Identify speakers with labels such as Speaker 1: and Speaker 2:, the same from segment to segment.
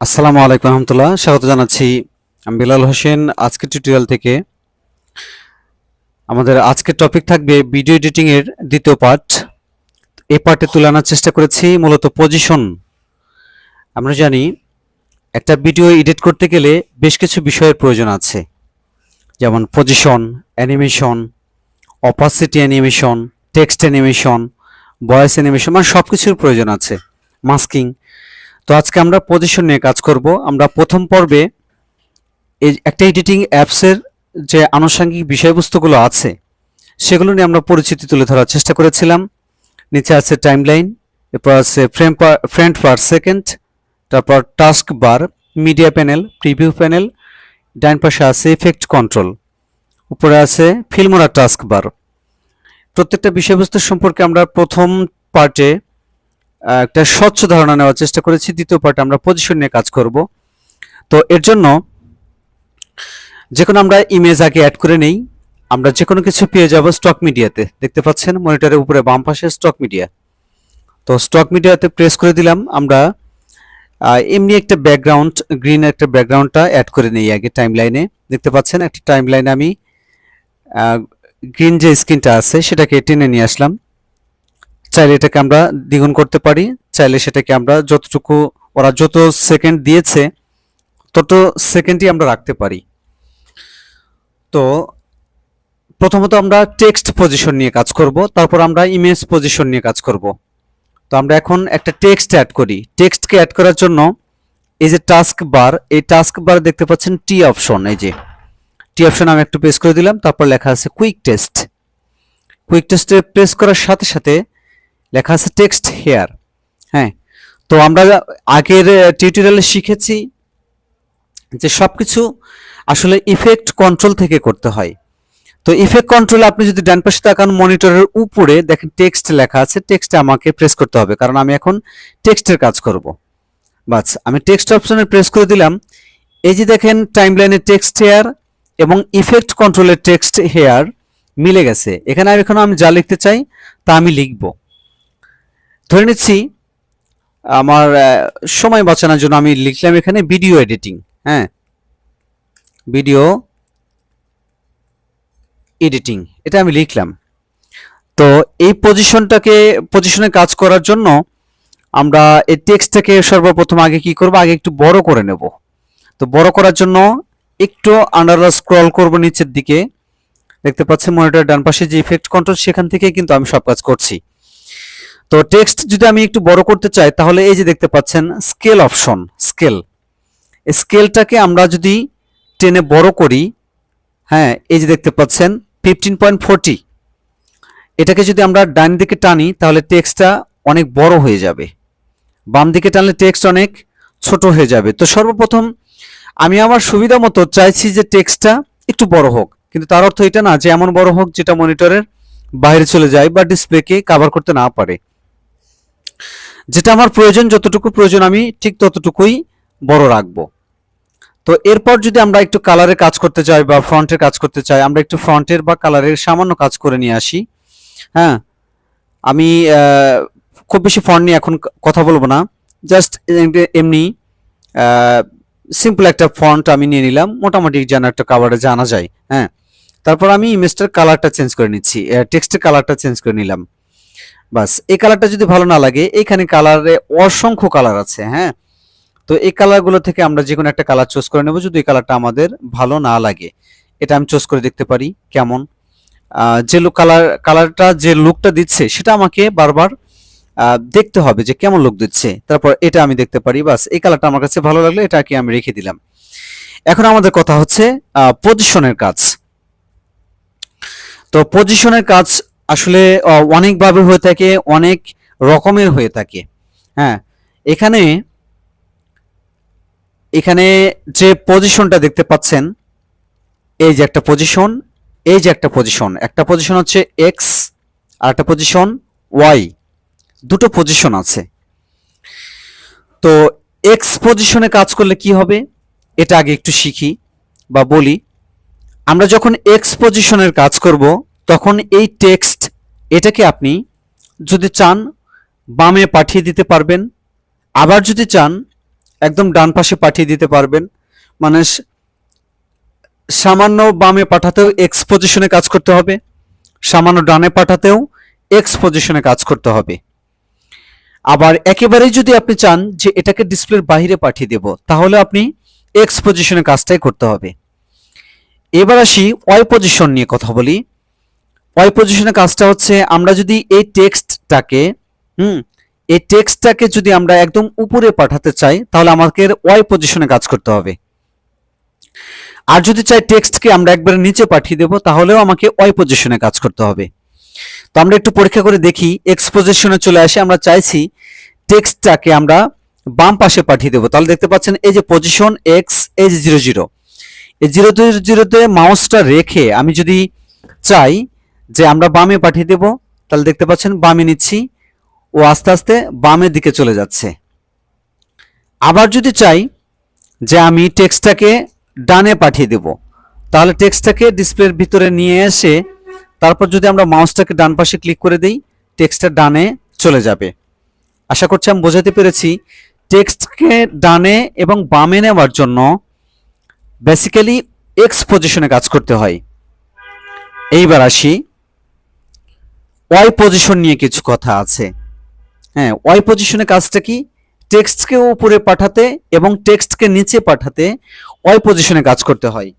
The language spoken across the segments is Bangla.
Speaker 1: আসসালামু আলাইকুম রহমতুল্লাহ। স্বাগত জানাচ্ছি আমি বিলাল হোসেন। আজকের টিউটোরিয়াল থেকে আমাদের আজকের টপিক থাকবে ভিডিও এডিটিংয়ের দ্বিতীয় পার্ট এ পার্টে তুলে আনার চেষ্টা করেছি, মূলত পজিশন আমরা জানি, একটা ভিডিও এডিট করতে গেলে বেশ কিছু বিষয়ের প্রয়োজন আছে। যেমন position animation opacity animation text animation voice animation মানে সব কিছুর প্রয়োজন আছে। মাস্কিং তো আজকে আমরা পজিশন নিয়ে কাজ করব। আমরা প্রথম পর্বে এই একটা এডিটিং অ্যাপসের যে আনুষঙ্গিক বিষয়বস্তুগুলো আছে, সেগুলো নিয়ে আমরা পরিচিতি তুলে ধরার চেষ্টা করেছিলাম। নিচে আছে টাইমলাইন এরপর আছে ফ্রেম ফ্রেন্ড পার সেকেন্ড তারপর taskbar media panel preview panel ডাইন পাশে আছে ইফেক্ট কন্ট্রোল উপরে আছে ফিল্মোরা টাস্ক বার প্রত্যেকটা বিষয়বস্তু সম্পর্কে আমরা প্রথম পার্টে একটা স্বচ্ছ ধারণা নেওয়ার চেষ্টা করেছি। দ্বিতীয় পার্টে আমরা পজিশন নিয়ে কাজ করব। তো এর জন্য যে কোনো আমরা ইমেজ আগে অ্যাড করে নেই। আমরা যে কোনো কিছু পেয়ে যাব স্টক মিডিয়াতে দেখতে পাচ্ছেন মনিটরের উপরে বাম পাশে স্টক মিডিয়া তো স্টক মিডিয়াতে প্রেস করে দিলাম। আমরা এমনি একটা ব্যাকগ্রাউন্ড গ্রিন একটা ব্যাকগ্রাউন্ডটা অ্যাড করে নেই আগে টাইম লাইনে দেখতে পাচ্ছেন একটা টাইম লাইনে আমি গ্রিন যে স্ক্রিনটা আছে, সেটাকে টেনে নিয়ে আসলাম। চাইলে এটাকে আমরা দ্বিগুণ করতে পারি, চাইলে সেটাকে আমরা যতটুকু ওরা যত সেকেন্ড দিয়েছে, তত সেকেন্ডই আমরা রাখতে পারি। তো প্রথমত আমরা টেক্সট পজিশন নিয়ে কাজ করব, তারপর আমরা ইমেজ পজিশন নিয়ে কাজ করব। তো আমরা এখন একটা টেক্সট অ্যাড করি। টেক্সটকে অ্যাড করার জন্য এই যে টাস্ক বার এই টাস্ক বার দেখতে পাচ্ছেন টি অপশন এই যে টি অপশন আমি একটু প্রেস করে দিলাম, তারপর লেখা আছে কুইক টেস্ট কুইক টেস্টে প্রেস করার সাথে সাথে লেখা আছে টেক্সট হেয়ার হ্যাঁ? তো আমরা আগের টিউটোরিয়ালে শিখেছি যে সব কিছু আসলে ইফেক্ট কন্ট্রোল থেকে করতে হয়। তো ইফেক্ট কন্ট্রোল আপনি যদি ডান পাশে তাকান মনিটরের উপরে দেখেন টেক্সট লেখা আছে টেক্সটে আমাকে প্রেস করতে হবে, কারণ আমি এখন টেক্সটের কাজ করব। বাস, আমি টেক্সট অপশনে প্রেস করে দিলাম। এই যে দেখেন টাইমলাইনের টেক্সট হেয়ার এবং ইফেক্ট কন্ট্রোলের টেক্সট হেয়ার মিলে গেছে। এখানে আমি এখন, আমি যা লিখতে চাই, তা আমি লিখব। ধরে নিচ্ছি, আমার সময় বাঁচানোর জন্য আমি লিখলাম এখানে ভিডিও এডিটিং হ্যাঁ? ভিডিও এডিটিং এটা আমি লিখলাম। তো এই পজিশনটাকে পজিশনে কাজ করার জন্য আমরা এই টেক্সটটাকে সর্বপ্রথম আগে কি করব? আগে একটু বড় করে নেব। তো বড় করার জন্য একটু আন্ডার স্ক্রল করব নিচের দিকে। দেখতে পাচ্ছেন মনিটর ডান পাশে যে ইফেক্ট কন্ট্রোল সেখান থেকে কিন্তু আমি সব কাজ করছি। তো টেক্সট যদি আমি একটু বড় করতে চাই, তাহলে এই যে দেখতে পাচ্ছেন স্কেল অপশন স্কেল স্কেলটাকে আমরা যদি টেনে বড় করি হ্যাঁ এই যে দেখতে পাচ্ছেন ফিফটিন পয়েন্ট ফোরটি এটাকে যদি আমরা ডান দিকে টানি, তাহলে টেক্সটটা অনেক বড় হয়ে যাবে। বাম দিকে টানলে টেক্সট অনেক ছোট হয়ে যাবে। তো সর্বপ্রথম, আমি আমার সুবিধা মতো চাইছি যে টেক্সটটা একটু বড় হোক। কিন্তু তার অর্থ এটা না যে এমন বড় হোক যেটা মনিটরের বাইরে চলে যায় বা ডিসপ্লেকে কভার করতে না পারে। যেটা আমার প্রয়োজন, যতটুকু প্রয়োজন আমি, ঠিক ততটুকুই বড় রাখব। তো এরপর যদি আমরা একটু কালারের কাজ করতে চাই বা ফ্রন্টের কাজ করতে চাই, আমরা একটু ফ্রন্টের বা কালারের সামান্য কাজ করে নিয়ে আসি। হ্যাঁ? আমি খুব বেশি ফন্ট নিয়ে এখন কথা বলব না। জাস্ট এমনি সিম্পল একটা ফন্ট আমি নিয়ে নিলাম। মোটামুটি যেন একটা কাভারে জানা যায়। হ্যাঁ? তারপর আমি ইমেজটার কালারটা চেঞ্জ করে নিচ্ছি। টেক্সটের কালারটা চেঞ্জ করে নিলাম। বাস, এই কালারটা যদি ভালো না লাগে, এখানে কালারে অসংখ্য কালার আছে হ্যাঁ? তো এই কালারগুলো থেকে আমরা যে কোনো একটা কালার চুজ করে নেব, যদি এই কালারটা আমাদের ভালো না লাগে। এটা আমি চুজ করে দেখতে পারি, কেমন? যে লুক কালার কালারটা যে লুকটা দিচ্ছে, সেটা আমাকে বারবার দেখতে হবে যে কেমন লুক দিচ্ছে। তারপর এটা আমি দেখতে পারি, বাস, এই কালারটা আমার কাছে ভালো লাগল এটাকে আমি রেখে দিলাম। এখন আমাদের কথা হচ্ছে পজিশনের কাজ। তো পজিশনের কাজ আসলে অনেকভাবে হয়ে থাকে, অনেক রকমের হয়ে থাকে। হ্যাঁ এখানে এখানে যে পজিশনটা দেখতে পাচ্ছেন, এই যে একটা পজিশন এই যে একটা পজিশন একটা পজিশন হচ্ছে এক্স আর একটা পজিশন ওয়াই দুটো পজিশন আছে। তো এক্স পজিশনে কাজ করলে কি হবে? এটা আগে একটু শিখি বা বলি। আমরা যখন এক্স পজিশনের কাজ করব তখন এই টেক্সট এটাকে আপনি যদি চান বামে পাঠিয়ে দিতে পারবেন, আবার যদি চান একদম ডান পাশে পাঠিয়ে দিতে পারবেন। মানে সামান্য বামে পাঠাতেও এক্স পজিশনে কাজ করতে হবে, সামান্য ডানে পাঠাতেও এক্স পজিশনে কাজ করতে হবে। আবার একেবারেই যদি আপনি চান যে এটাকে ডিসপ্লের বাইরে পাঠিয়ে দেব, তাহলে আপনি এক্স পজিশনে কাজটাই করতে হবে। এবার আসি ওয়াই পজিশন নিয়ে কথা বলি। ওয়াই পজিশনের কাজটা হচ্ছে, আমরা যদি এই টেক্সটটাকে হুম, এই টেক্সটটাকে যদি আমরা একদম উপরে পাঠাতে চাই, তাহলে আমাকে ওয়াই পজিশনে কাজ করতে হবে। আর যদি চাই টেক্সটকে আমরা একবারে নিচে পাঠিয়ে দেব, তাহলেও আমাকে ওয়াই পজিশনে কাজ করতে হবে। তো আমরা একটু পরীক্ষা করে দেখি এক্স পজিশনে চলে আসে, আমরা চাইছি টেক্সটটাকে আমরা বাম পাশে পাঠিয়ে দেবো। তাহলে দেখতে পাচ্ছেন, এই যে পজিশন এক্স এই জিরো জিরো এই জিরো জিরোতে মাউসটা রেখে আমি যদি চাই যে আমরা বামে পাঠিয়ে দেব, তাহলে দেখতে পাচ্ছেন বামে নিচ্ছি, ও আস্তে আস্তে বামের দিকে চলে যাচ্ছে। আবার যদি চাই যে আমি টেক্সটটাকে ডানে পাঠিয়ে দেব, তাহলে টেক্সটটাকে ডিসপ্লের ভিতরে নিয়ে এসে তারপর যদি আমরা মাউসটাকে ডান পাশে ক্লিক করে দিই, টেক্সটটা ডানে চলে যাবে। আশা করছি আমি বোঝাতে পেরেছি, টেক্সটকে ডানে এবং বামে নেওয়ার জন্য বেসিক্যালি এক্স পজিশনে কাজ করতে হয়। এইবার আসি। ওয়াই পজিশন নিয়ে কিছু কথা আছে। হ্যাঁ ওয়াই পজিশনে কাজটা কি? টেক্সটকে উপরে পাঠাতে এবং টেক্সটকে নিচে পাঠাতে ওয়াই পজিশনে কাজ করতে হয়।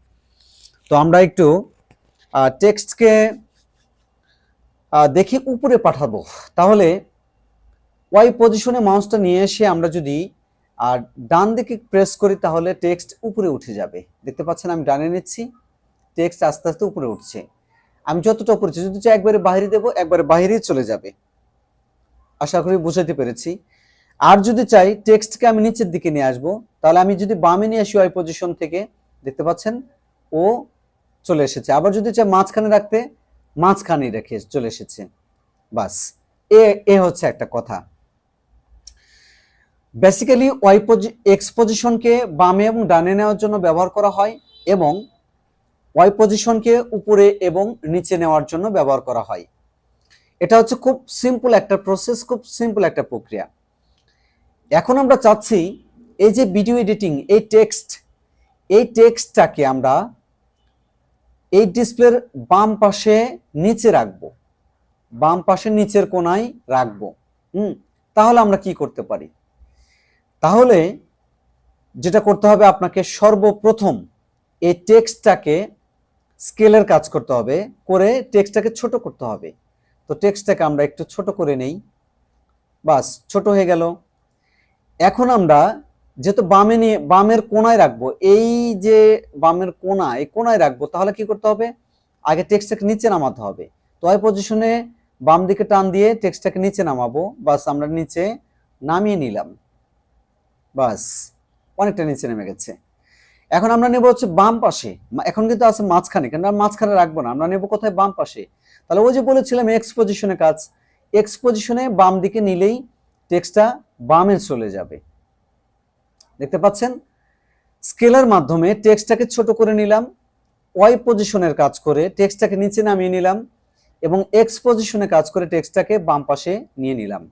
Speaker 1: তো আমরা একটু টেক্সটকে দেখি উপরে পাঠাবো। তাহলে ওয়াই পজিশনে মাউসটা নিয়ে এসে আমরা যদি, আর ডান দিকে প্রেস করি তাহলে টেক্সট উপরে উঠে যাবে। দেখতে পাচ্ছেন আমি ডানে নিচ্ছি। টেক্সট আস্তে আস্তে উপরে উঠছে। আমি যতটা উপরে যদি একবারে বাইরে দেবো, একবারে বাইরেই চলে যাবে। আশা করি বুঝাতে পেরেছি। আর যদি চাই, টেক্সটকে আমি নিচের দিকে নিয়ে আসব, তাহলে আমি যদি বামে নিয়ে আসি ওয়াই পজিশন থেকে, দেখতে পাচ্ছেন, ও চলে এসেছে। আবার যদি চাই মাঝখানে রাখতে মাঝখানে রেখে চলে এসেছে। বাস, এ এ হচ্ছে একটা কথা। বেসিক্যালি ওয়াই এক্স পজিশনকে বামে এবং ডানে নেওয়ার জন্য ব্যবহার করা হয় এবং ওয়াই পজিশনকে উপরে এবং নিচে নেওয়ার জন্য ব্যবহার করা হয়। এটা হচ্ছে খুব সিম্পল একটা প্রসেস খুব সিম্পল একটা প্রক্রিয়া। এখন আমরা চাচ্ছি এই যে ভিডিও এডিটিং এই টেক্সট এই টেক্সটটাকে আমরা এই ডিসপ্লের বাম পাশে নিচে রাখব। বাম পাশে নিচের কোনায় রাখব। হুম, তাহলে আমরা কি করতে পারি? তাহলে যেটা করতে হবে আপনাকে সর্বপ্রথম এই টেক্সটটাকে স্কেলের কাজ করতে হবে, করে টেক্সটটাকে ছোট করতে হবে। তো টেক্সটটাকে আমরা একটু ছোট করে নেই। বাস, ছোট হয়ে গেল। এখন আমরা যেহেতু বামে নিয়ে, বামের কোনায় রাখব, এই যে বামের কোনা, এই কোনায় রাখব, তাহলে কি করতে হবে? আগে টেক্সটটাকে নিচে নামাতে হবে। তো ওই পজিশনে বাম দিকে টান দিয়ে টেক্সটটাকে নিচে নামাবো। বাস, আমরা নিচে নামিয়ে নিলাম। বাস, অনেকটা নিচে নেমে গেছে। এখন আমরা নেব হচ্ছে বাম পাশে। এখন কিন্তু আছে মাঝখানে কেন মাঝখানে রাখব না। আমরা নেব কোথায়? বাম পাশে। তাহলে ওই যে বলেছিলাম এক্স পজিশনে কাজ। এক্স পজিশনে বাম দিকে নিলেই টেক্সটটা বামে চলে যাবে। দেখতে পাচ্ছেন? স্কেলের মাধ্যমে টেক্সটটাকে ছোট করে নিলাম ওয়াই পজিশনের কাজ করে টেক্সটটাকে নিচে নামিয়ে নিলাম, এবং এক্স পজিশনে কাজ করে টেক্সটটাকে বাম পাশে নিয়ে নিলাম।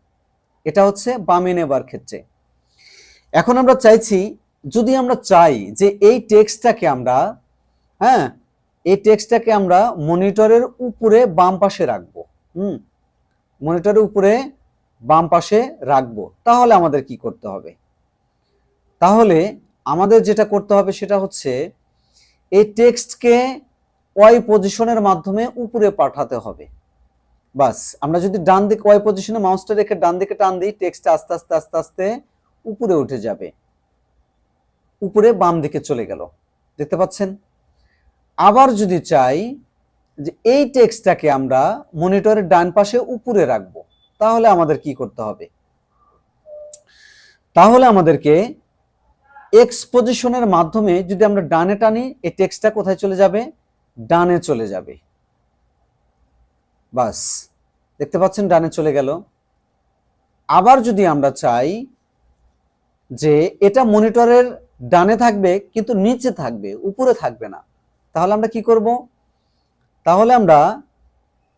Speaker 1: এটা হচ্ছে বামে নেবার ক্ষেত্রে। এখন আমরা চাইছি যদি আমরা চাই যে এই টেক্সটটাকে আমরা হ্যাঁ এই টেক্সটটাকে আমরা মনিটরের উপরে বাম পাশে রাখব, হুম, মনিটরের উপরে বাম পাশে রাখব, তাহলে আমাদের কি করতে হবে? তাহলে আমাদের যেটা করতে হবে সেটা হচ্ছে এই টেক্সটকে ওয়াই পজিশনের মাধ্যমে উপরে পাঠাতে হবে। বাস, আমরা যদি ডান দিকে, ওয়াই পজিশনে মাউসটা রেখে ডান দিকে টান দিই, টেক্সটটা আস্তে আস্তে আস্তে আস্তে উপরে উঠে যাবে। উপরে বাম দিকে চলে গেল। দেখতে পাচ্ছেন? আবার যদি চাই যে এই টেক্সটটাকে আমরা মনিটরের ডান পাশে উপরে রাখব, তাহলে আমাদের কি করতে হবে? তাহলে আমাদেরকে এক্সপোজিশনের মাধ্যমে যদি আমরা ডানে টানি, এই টেক্সটটা কোথায় চলে যাবে? ডানে চলে যাবে। বাস, দেখতে পাচ্ছেন ডানে চলে গেল। আবার যদি আমরা চাই যে এটা মনিটরের ডানে থাকবে কিন্তু নিচে থাকবে, উপরে থাকবে না। তাহলে আমরা কি করব? তাহলে আমরা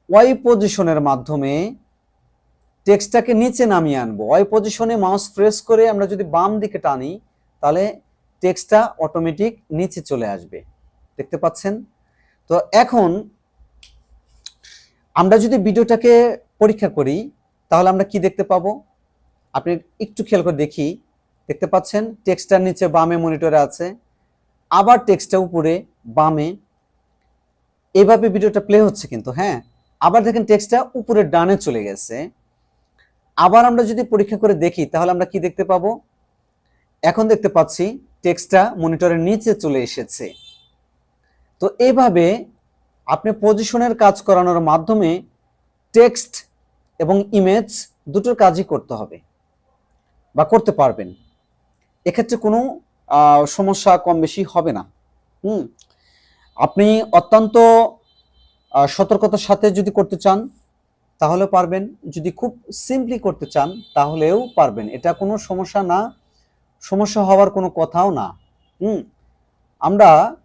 Speaker 1: ওয়াই পজিশনের মাধ্যমে টেক্সটটাকে নিচে নামিয়ে আনব। ওয়াই পজিশনে মাউস প্রেস করে আমরা যদি বাম দিকে টানি, তাহলে টেক্সটটা অটোমেটিক নিচে চলে আসবে। দেখতে পাচ্ছেন? তো এখন আমরা যদি ভিডিওটাকে পরীক্ষা করি, তাহলে আমরা কি দেখতে পাবো? আপনি একটু খেয়াল করে দেখি। দেখতে পাচ্ছেন টেক্সটটার নিচে বামে মনিটরে আছে। আবার টেক্সটটা উপরে বামে। এভাবে ভিডিওটা প্লে হচ্ছে কিন্তু হ্যাঁ? আবার দেখেন টেক্সটটা উপরে ডানে চলে গেছে। আবার আমরা যদি পরীক্ষা করে দেখি, তাহলে আমরা কি দেখতে পাবো? এখন দেখতে পাচ্ছি, টেক্সটটা মনিটরের নিচে চলে এসেছে। তো এইভাবে আপনি পজিশনের কাজ করানোর মাধ্যমে টেক্সট এবং ইমেজ দুটোর কাজই করতে হবে বা করতে পারবেন। এক্ষেত্রে কোনো সমস্যা কম বেশি হবে না। হুম? আপনি অত্যন্ত সতর্কতার সাথে যদি করতে চান তাহলে পারবেন। যদি খুব সিম্পলি করতে চান, তাহলেও পারবেন। এটা কোনো সমস্যা না। সমস্যা হওয়ার কোনো কথাও না। হুম? আমরা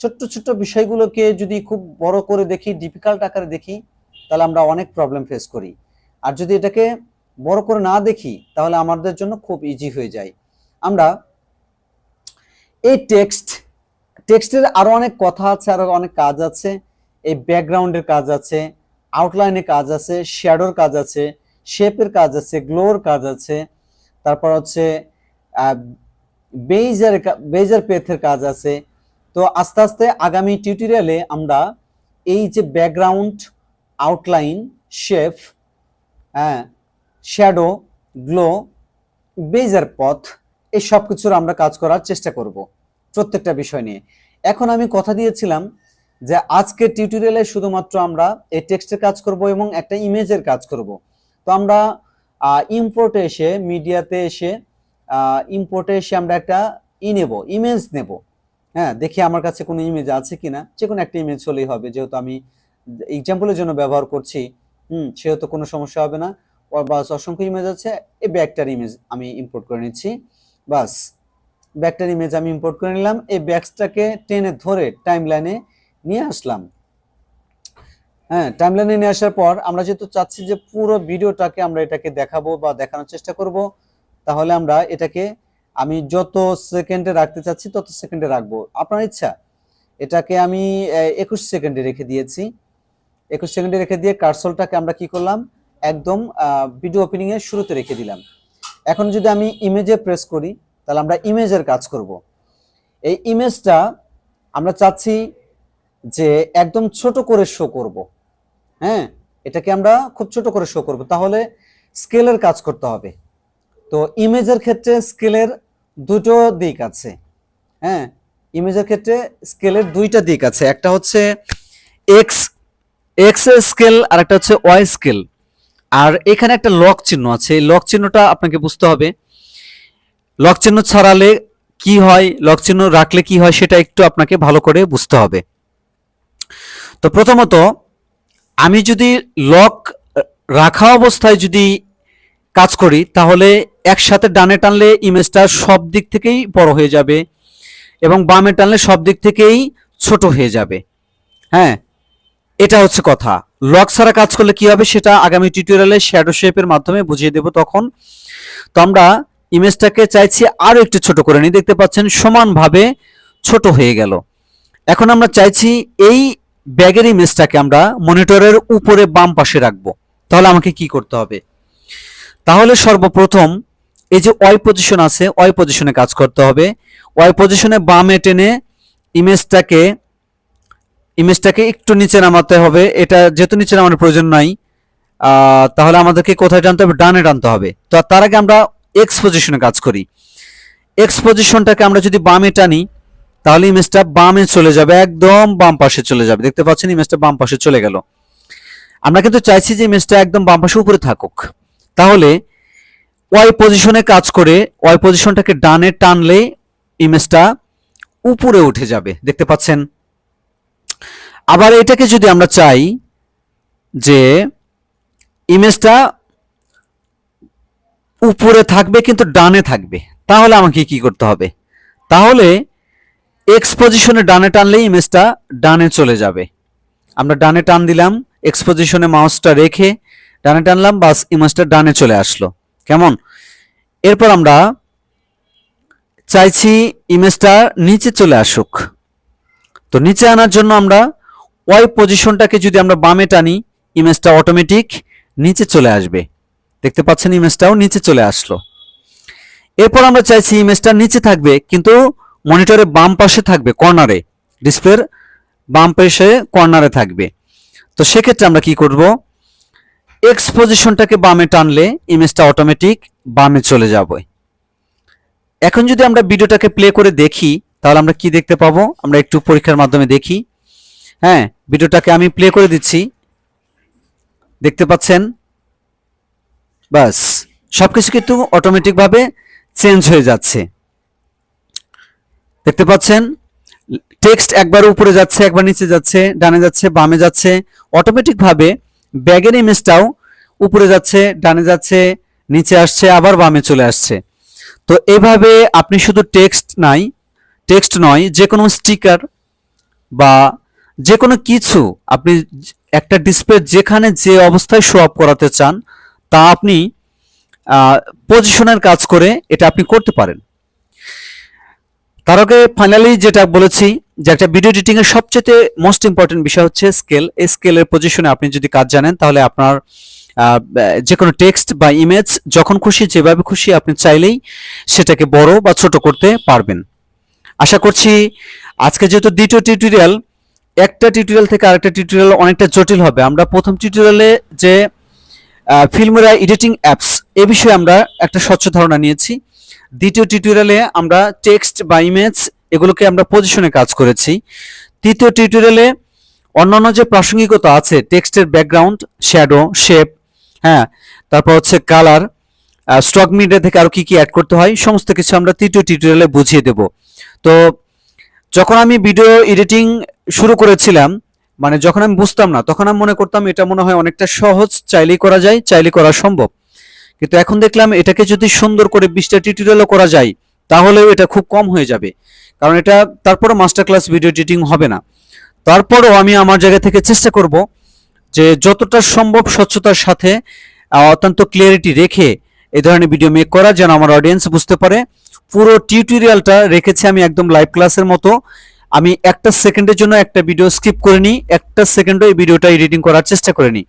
Speaker 1: ছোট্ট ছোট্ট বিষয়গুলোকে যদি খুব বড় করে দেখি ডিফিকাল্ট আকারে দেখি, তাহলে আমরা অনেক প্রবলেম ফেস করি। আর যদি এটাকে বড় করে না দেখি, তাহলে আমাদের জন্য খুব ইজি হয়ে যায়। আমরা এই টেক্সট টেক্সটের আরও অনেক কথা আছে, আরও অনেক কাজ আছে। এই ব্যাকগ্রাউন্ডের কাজ আছে আউটলাইনের কাজ আছে শ্যাডোর কাজ আছে শেপের কাজ আছে গ্লোর কাজ আছে। তারপর হচ্ছে বেইজার বেইজার পেথের কাজ আছে। তো আস্তে আস্তে আগামী টিউটোরিয়ালে আমরা এই যে ব্যাকগ্রাউন্ড আউটলাইন শেপ হ্যাঁ শ্যাডো গ্লো বেজার পথ এই সব কিছুর আমরা কাজ করার চেষ্টা করব প্রত্যেকটা বিষয় নিয়ে। এখন আমি কথা দিয়েছিলাম যে আজকে টিউটোরিয়ালে শুধুমাত্র আমরা এই টেক্সটের কাজ করব এবং একটা ইমেজের কাজ করব। তো আমরা ইম্পোর্টে এসে মিডিয়াতে এসে ইম্পোর্টে এসে আমরা একটা ই নেব ইমেজ নেব। হ্যাঁ দেখি আমার কাছে কোনো ইমেজ আছে কি না যে কোনো একটা ইমেজ হলেই হবে, যেহেতু আমি এক্সাম্পলের জন্য ব্যবহার করছি। হুম, সেহেতু কোনো সমস্যা হবে না। বাস অসংখ্য ইমেজ আছে, এই ব্যাগটার ইমেজ আমি ইম্পোর্ট করে নিচ্ছি। বাস। ব্যাগটার ইমেজ আমি ইম্পোর্ট করে নিলাম। এই ব্যাগসটাকে টেনে ধরে টাইম লাইনে নিয়ে আসলাম। হ্যাঁ টাইম লাইনে নিয়ে আসার পর আমরা যেহেতু চাচ্ছি যে পুরো ভিডিওটাকে আমরা এটাকে দেখাবো বা দেখানোর চেষ্টা করব, তাহলে আমরা এটাকে আমি যত সেকেন্ডে রাখতে চাচ্ছি তত সেকেন্ডে রাখব। আপনার ইচ্ছা? এটাকে আমি একুশ সেকেন্ডে রেখে দিয়েছি। একুশ সেকেন্ডে রেখে দিয়ে কার্সলটাকে আমরা কি করলাম? একদম ভিডিও ওপেনিং এর শুরুতে রেখে দিলাম। এখন যদি আমি ইমেজে প্রেস করি, তাহলে আমরা ইমেজের কাজ করব। এই ইমেজটা আমরা চাচ্ছি যে একদম ছোট করে শো করব। হ্যাঁ এটাকে আমরা খুব ছোট করে শো করব। তাহলে স্কেলের কাজ করতে হবে। তো ইমেজের ক্ষেত্রে স্কেলের দুটো দিক আছে। হ্যাঁ ইমেজের ক্ষেত্রে স্কেলের দুইটা দিক আছে। একটা হচ্ছে এক্স এক্স স্কেল আর একটা হচ্ছে ওয়াই স্কেল আর এখানে একটা লক চিহ্ন আছে। লক চিহ্নটা আপনাকে বুঝতে হবে। লক চিহ্ন ছাড়ালে কি হয়, লক চিহ্ন রাখলে কি হয় সেটা একটু আপনাকে ভালো করে বুঝতে হবে। তো প্রথমত, আমি যদি লক রাখা অবস্থায় যদি কাজ করি, তাহলে একসাথে ডানে টানলে ইমেজটা সব দিক থেকেই বড় হয়ে যাবে এবং বামে টানলে সব দিক থেকেই ছোট হয়ে যাবে। হ্যাঁ? এটা হচ্ছে কথা। লক ছাড়া কাজ করলে কি হবে সেটা আগামী টিউটোরিয়ালে শ্যাডো শেপের মাধ্যমে বুঝিয়ে দেব তখন। তো আমরা ইমেজটাকে চাইছি আরও একটু ছোট করে নিই। দেখতে পাচ্ছেন সমানভাবে ছোট হয়ে গেল। এখন আমরা চাইছি এই ব্যাগের ইমেজটাকে আমরা মনিটরের উপরে বাম পাশে রাখব। তাহলে আমাকে কি করতে হবে? তাহলে সর্বপ্রথম এই যে ওয়াই পজিশন আছে ওয়াই পজিশনে কাজ করতে হবে। ওয়াই পজিশনে বামে টেনে ইমেজটাকে ইমেজটাকে একটু নিচে নামাতে হবে। এটা যেহেতু নিচে নামানোর প্রয়োজন নাই তাহলে আমাদেরকে কোথায় টানতে হবে? ডানে টানতে হবে। তো তার আগে আমরা এক্স পজিশনে কাজ করি। এক্স পজিশনটাকে আমরা যদি বামে টানি, তাহলে ইমেজটা বামে চলে যাবে, একদম বাম পাশে চলে যাবে। দেখতে পাচ্ছেন ইমেজটা বাম পাশে চলে গেল। আমরা কিন্তু চাইছি যে ইমেজটা একদম বাম পাশে উপরে থাকুক। তাহলে ওয়াই পজিশনে কাজ করে ওয়াই পজিশনটাকে ডানে টানলে ইমেজটা উপরে উঠে যাবে। দেখতে পাচ্ছেন? আবার এটাকে যদি আমরা চাই যে ইমেজটা উপরে থাকবে কিন্তু ডানে থাকবে, তাহলে আমাকে কি করতে হবে? তাহলে এক্সপোজিশনে ডানে টানলে ইমেজটা ডানে চলে যাবে। আমরা ডানে টান দিলাম এক্সপোজিশনে মাউসটা রেখে ডানে টানলাম, বাস ইমেজটা ডানে চলে আসলো। কেমন? এরপর আমরা চাইছি ইমেজটা নিচে চলে আসুক। তো নিচে আনার জন্য আমরা ওয়াই পজিশনটাকে যদি আমরা বামে টানি ইমেজটা অটোমেটিক নিচে চলে আসবে। দেখতে পাচ্ছেন ইমেজটাও নিচে চলে আসলো। এরপর আমরা চাইছি ইমেজটা নিচে থাকবে, কিন্তু মনিটরের বাম পাশে থাকবে কর্নারে ডিসপ্লের বাম পাশে কর্নারে থাকবে। তো সেক্ষেত্রে আমরা কি করব? এক্স পজিশনটাকে বামে টানলে ইমেজটা অটোমেটিক বামে চলে যাবে। এখন যদি আমরা ভিডিওটাকে প্লে করে দেখি, তাহলে আমরা কি দেখতে পাবো? আমরা একটু পরীক্ষার মাধ্যমে দেখি। হ্যাঁ ভিডিওটাকে আমি প্লে করে দিচ্ছি। দেখতে পাচ্ছেন? বাস, সবকিছু কিন্তু অটোমেটিকভাবে চেঞ্জ হয়ে যাচ্ছে। দেখতে পাচ্ছেন? টেক্সট একবার উপরে যাচ্ছে, একবার নিচে যাচ্ছে, ডানে যাচ্ছে, বামে যাচ্ছে। অটোমেটিক ভাবে ব্যাগের ইমেজটাও উপরে যাচ্ছে, ডানে যাচ্ছে, নিচে আসছে, আবার বামে চলে আসছে। তো এভাবে আপনি শুধু টেক্সট নাই টেক্সট নয় যে কোনো স্টিকার বা যে কোনো কিছু আপনি একটা ডিসপ্লে যেখানে যে অবস্থায় শো আপ করাতে চান, তা আপনি পজিশনের কাজ করে এটা আপনি করতে পারেন। তার আগে ফাইনালি যেটা বলেছি, যে একটা ভিডিও এডিটিং এর সবচেয়ে মোস্ট ইম্পর্টেন্ট বিষয় হচ্ছে স্কেল এই স্কেলের পজিশনে আপনি যদি কাজ জানেন, তাহলে আপনার যে কোনো টেক্সট বা ইমেজ যখন খুশি, যেভাবে খুশি আপনি চাইলেই সেটাকে বড় বা ছোট করতে পারবেন। আশা করছি আজকে যেহেতু দ্বিতীয় টিউটোরিয়াল একটা টিউটোরিয়াল থেকে আরেকটা টিউটোরিয়াল অনেকটা জটিল হবে। আমরা প্রথম টিউটোরিয়ালে যে ফিল্মরা এডিটিং অ্যাপস এ বিষয়ে আমরা একটা স্বচ্ছ ধারণা নিয়েছি। দ্বিতীয় টিউটোরিয়ালে আমরা টেক্সট বা ইমেজ এগুলোকে আমরা পজিশনে কাজ করেছি। তৃতীয় টিউটোরিয়ালে অন্যান্য যে প্রাসঙ্গিকতা আছে টেক্সটের ব্যাকগ্রাউন্ড শ্যাডো শেপ হ্যাঁ তারপর হচ্ছে কালার স্টক মিডিয়া থেকে আরও কি কি অ্যাড করতে হয়, সমস্ত কিছু আমরা তৃতীয় টিউটোরিয়ালে বুঝিয়ে দেব। তো যখন আমি ভিডিও এডিটিং শুরু করেছিলাম মানে যখন আমি বুঝতাম না, তখন আমি মনে করতাম এটা মনে হয় অনেকটা সহজ, চাইলেই করা যায় চাইলে করা সম্ভব। কিন্তু এখন দেখলাম এটাকে যদি সুন্দর করে বিশটা টিউটোরিয়ালও করা যায়, তাহলেও এটা খুব কম হয়ে যাবে। কারণ এটা, তারপরও মাস্টার ক্লাস ভিডিও এডিটিং হবে না। তারপরও আমি আমার জায়গা থেকে চেষ্টা করব যে যতটা সম্ভব স্বচ্ছতার সাথে অত্যন্ত ক্লিয়ারিটি রেখে এ ধরনের ভিডিও মেক করা, যেন আমার অডিয়েন্স বুঝতে পারে। পুরো টিউটোরিয়ালটা রেখেছি আমি একদম লাইভ ক্লাসের মতো। আমি একটা সেকেন্ডের জন্য একটা ভিডিও স্কিপ করে নিই, একটা সেকেন্ডও এই ভিডিওটা এডিটিং করার চেষ্টা করে নিই।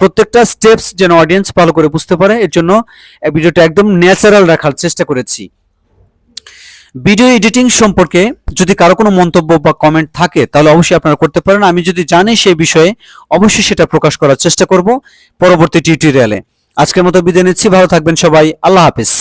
Speaker 1: প্রত্যেকটা স্টেপস যেন অডিয়েন্স ভালো করে বুঝতে পারে, এর জন্য ভিডিওটা একদম ন্যাচারাল রাখার চেষ্টা করেছি। ভিডিও এডিটিং সম্পর্কে যদি কারও কোনো মন্তব্য বা কমেন্ট থাকে, তাহলে অবশ্যই আপনারা করতে পারেন। আমি যদি জানি সেই বিষয়ে, অবশ্যই সেটা প্রকাশ করার চেষ্টা করব পরবর্তী টিউটোরিয়ালে আজকের মতো বিদায় নিচ্ছি, ভালো থাকবেন সবাই, আল্লাহ হাফেজ।